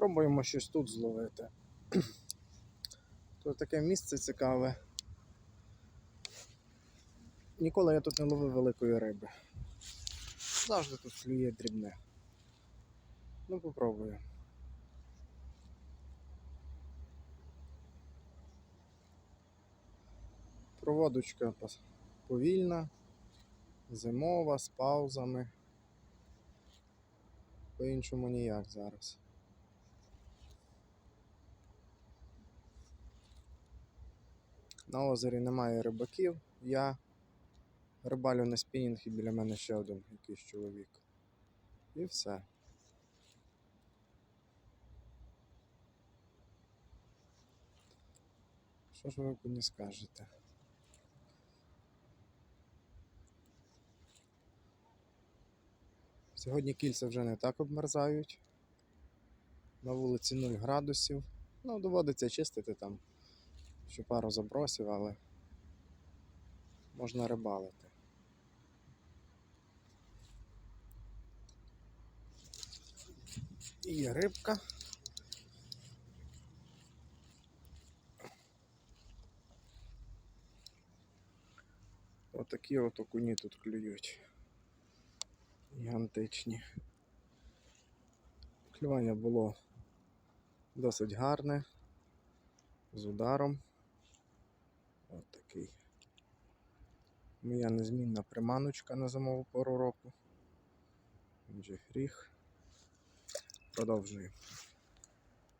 Пробуємо щось тут зловити. Тут таке місце цікаве. Ніколи я тут не ловив великої риби. Завжди тут клює дрібне. Ну, попробую. Проводочка повільна, зимова, з паузами. По-іншому ніяк зараз. На озері немає рибаків. Я рибалю на спінінг і біля мене ще один якийсь чоловік. І все. Що ж ви мені скажете? Сьогодні кільця вже не так обмерзають. На вулиці 0 градусів. Ну, доводиться чистити там, що пару забросів, але можна рибалити. І рибка. Отакі от окуні тут клюють. Гігантичні. Клювання було досить гарне, з ударом. Такий. Моя незмінна приманочка на зимову пору року. Гріх. Продовжуємо.